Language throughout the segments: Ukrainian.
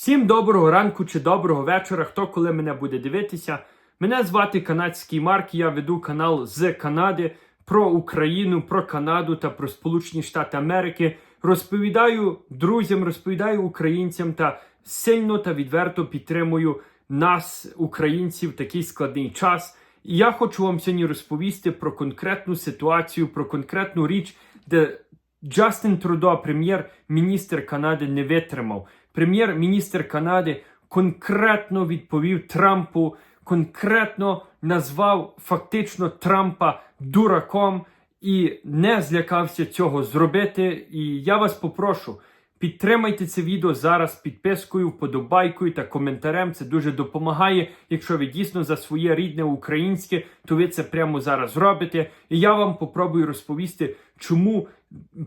Всім доброго ранку чи доброго вечора, хто коли мене буде дивитися. Мене звати канадський Марк, я веду канал з Канади про Україну, про Канаду та про Сполучені Штати Америки. Розповідаю друзям, розповідаю українцям та сильно та відверто підтримую нас, українців, в такий складний час. І я хочу вам сьогодні розповісти про конкретну ситуацію, про конкретну річ, де Джастин Трудо, прем'єр-міністр Канади, не витримав. Прем'єр-міністр Канади конкретно відповів Трампу, конкретно назвав фактично Трампа дураком і не злякався цього зробити. І я вас попрошу. Підтримайте це відео зараз підпискою, вподобайкою та коментарем. Це дуже допомагає. Якщо ви дійсно за своє рідне українське, то ви це прямо зараз робите. І я вам попробую розповісти, чому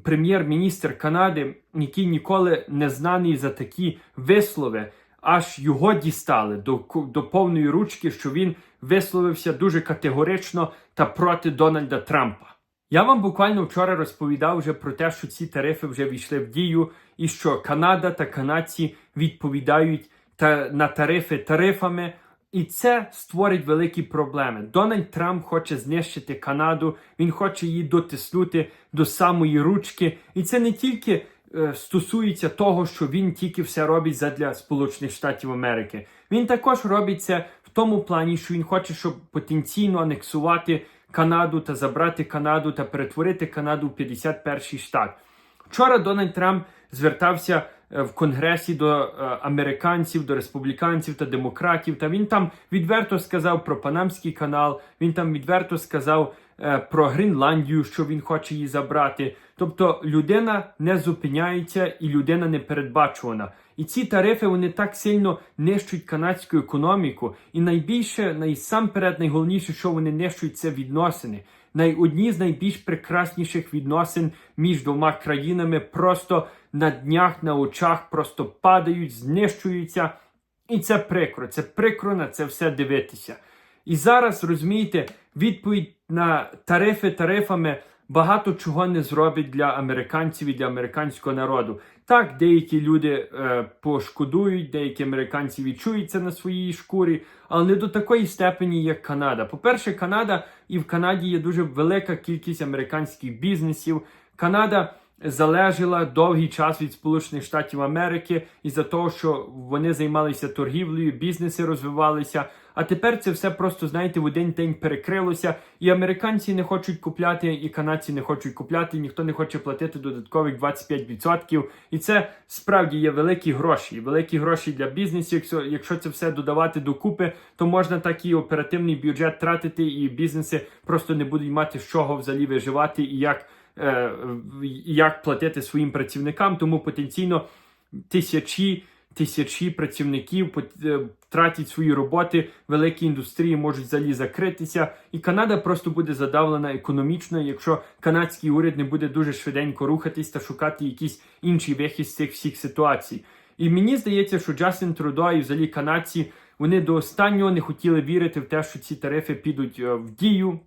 прем'єр-міністр Канади, який ніколи не знаний за такі вислови, аж його дістали до, до повної ручки, що він висловився дуже категорично та проти Дональда Трампа. Я вам буквально вчора розповідав вже про те, що ці тарифи вже війшли в дію, і що Канада та канадці відповідають та на тарифи тарифами, і це створить великі проблеми. Дональд Трамп хоче знищити Канаду, він хоче її дотиснути до самої ручки, і це не тільки. е, Стосується того, що він тільки все робить задля Сполучених Штатів Америки. Він також робить це в тому плані, що він хоче, щоб потенційно анексувати Канаду та забрати Канаду та перетворити Канаду в 51-й штат. Вчора Дональд Трамп звертався в Конгресі до е, американців, до республіканців та демократів. Та він там відверто сказав про Панамський канал. Він там відверто сказав е, про Гренландію, що він хоче її забрати. Тобто людина не зупиняється і людина не передбачувана. І ці тарифи вони так сильно нищують канадську економіку. І найбільше, найсамперед, найголовніше, що вони нищують, це відносини. Одні з найбільш прекрасніших відносин між двома країнами просто на днях, на очах просто падають, знищуються. І це прикро. Це прикро на це все дивитися. І зараз розумієте, відповідь на тарифи тарифами багато чого не зробить для американців і для американського народу. Так, деякі люди е, пошкодують, деякі американці відчують це на своїй шкурі, але не до такої степені, як Канада. По-перше, Канада і в Канаді є дуже велика кількість американських бізнесів. Канада залежала довгий час від Сполучених Штатів Америки із-за того, що вони займалися торгівлею, бізнеси розвивалися. А тепер це все просто, знаєте, в один день перекрилося, і американці не хочуть купляти, і канадці не хочуть купляти, ніхто не хоче платити додаткових 25%. І це справді є великі гроші. Великі гроші для бізнесу. Якщо, якщо це все додавати докупи, то можна так і оперативний бюджет тратити, і бізнеси просто не будуть мати з чого взагалі виживати і як, як платити своїм працівникам. Тому потенційно тисячі. Тисячі працівників пот- е, втратять свої роботи, великі індустрії можуть взагалі закритися, і Канада просто буде задавлена економічно, якщо канадський уряд не буде дуже швиденько рухатись та шукати якийсь інший вихід з цих всіх ситуацій. І мені здається, що Джастін Трудо і взагалі канадці вони до останнього не хотіли вірити в те, що ці тарифи підуть е, в дію.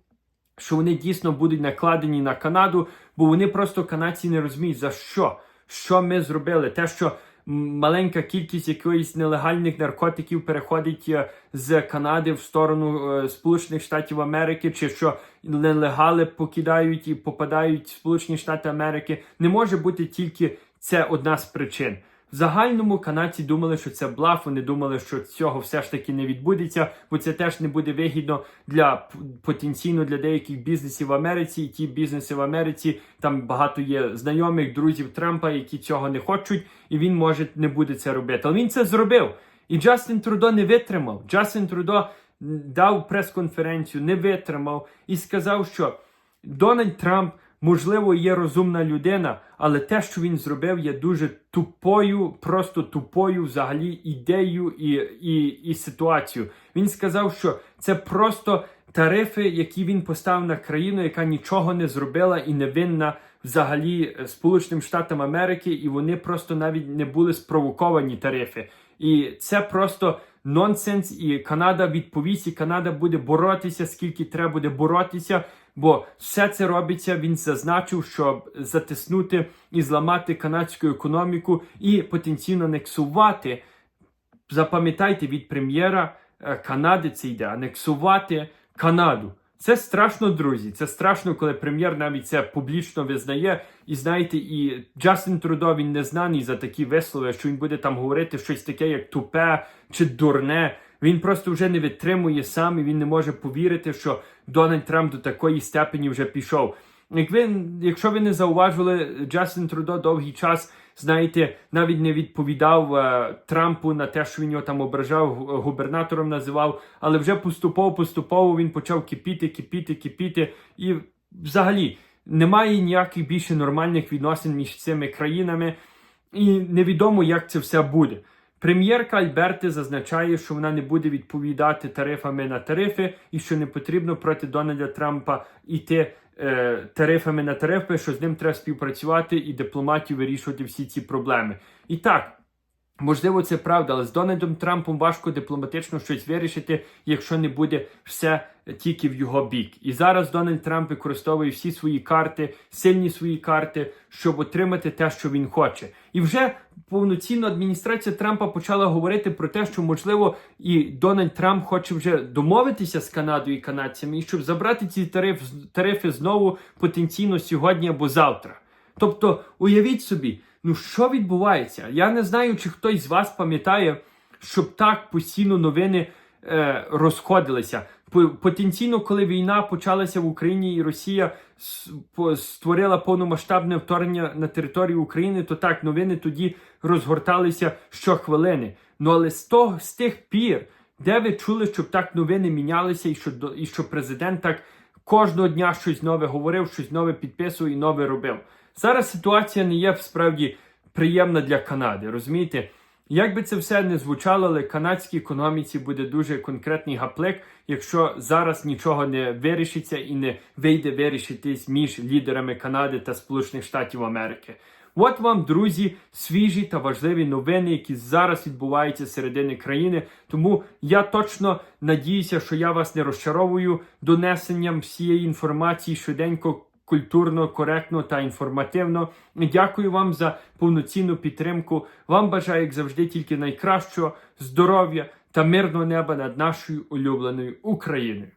Що вони дійсно будуть накладені на Канаду, бо вони просто канадці не розуміють за що, що ми зробили. Те, що маленька кількість якоїсь нелегальних наркотиків переходить е, з Канади в сторону е, Сполучених Штатів Америки, чи що нелегали покидають і попадають в Сполучені Штати Америки, не може бути тільки це одна з причин. В загальному канадці думали, що це блаф. Вони думали, що цього все ж таки не відбудеться, бо це теж не буде вигідно для потенційно для деяких бізнесів в Америці. І ті бізнеси в Америці там багато є знайомих, друзів Трампа, які цього не хочуть, і він може не буде це робити. Але він це зробив. І Джастін Трудо не витримав. Джастін Трудо дав прес-конференцію, не витримав і сказав, що Дональд Трамп, можливо, є розумна людина, але те, що він зробив, є дуже тупою, просто тупою взагалі ідеєю і, і, і ситуацією. Він сказав, що це просто тарифи, які він поставив на країну, яка нічого не зробила і не винна взагалі Сполученим Штатам Америки, і вони просто навіть не були спровоковані тарифи. І це просто нонсенс. І Канада відповість, і Канада буде боротися, скільки треба буде боротися. Бо все це робиться. Він зазначив, щоб затиснути і зламати канадську економіку і потенційно анексувати запам'ятайте від прем'єра е, Канади це йде анексувати Канаду. Це страшно, друзі. Це страшно, коли прем'єр навіть це публічно визнає. І знаєте, і Джастин Трудо він не знаний за такі вислови, що він буде там говорити щось таке, як тупе чи дурне. Він просто вже не витримує сам і він не може повірити, що Дональд Трамп до такої степені вже пішов. Як ви, якщо ви не зауважили, Джастин Трудо довгий час, знаєте, навіть не відповідав е, Трампу на те, що він його там ображав, губернатором називав, але вже поступово, поступово він почав кипіти, кипіти, кипіти. І взагалі немає ніяких більше нормальних відносин між цими країнами, і невідомо, як це все буде. Прем'єрка Альберти зазначає, що вона не буде відповідати тарифами на тарифи і що не потрібно проти Дональда Трампа йти е, тарифами на тарифи, що з ним треба співпрацювати і дипломатів вирішувати всі ці проблеми. І так. Можливо, це правда, але з Дональдом Трампом важко дипломатично щось вирішити, якщо не буде все тільки в його бік. І зараз Дональд Трамп використовує всі свої карти, сильні свої карти, щоб отримати те, що він хоче. І вже повноцінно адміністрація Трампа почала говорити про те, що можливо і Дональд Трамп хоче вже домовитися з Канадою і канадцями, і щоб забрати ці тариф, тарифи знову потенційно сьогодні або завтра. Тобто, уявіть собі, ну що відбувається? Я не знаю, чи хтось з вас пам'ятає, щоб так постійно новини е, розходилися. Потенційно, коли війна почалася в Україні і Росія створила повномасштабне вторгнення на територію України, то так новини тоді розгорталися щохвилини. Ну але з того з тих пір, де ви чули, щоб так новини мінялися, і що і що президент так кожного дня щось нове говорив, щось нове підписував і нове робив. Зараз ситуація не є справді приємна для Канади. Розумієте? Як би це все не звучало, але канадській економіці буде дуже конкретний гаплик, якщо зараз нічого не вирішиться і не вийде вирішитись між лідерами Канади та Сполучених Штатів Америки. От вам, друзі, свіжі та важливі новини, які зараз відбуваються середини країни. Тому я точно надіюся, що я вас не розчаровую донесенням всієї інформації щоденько культурно, коректно та інформативно. Дякую вам за повноцінну підтримку. Вам бажаю, як завжди, тільки найкращого здоров'я та мирного неба над нашою улюбленою Україною.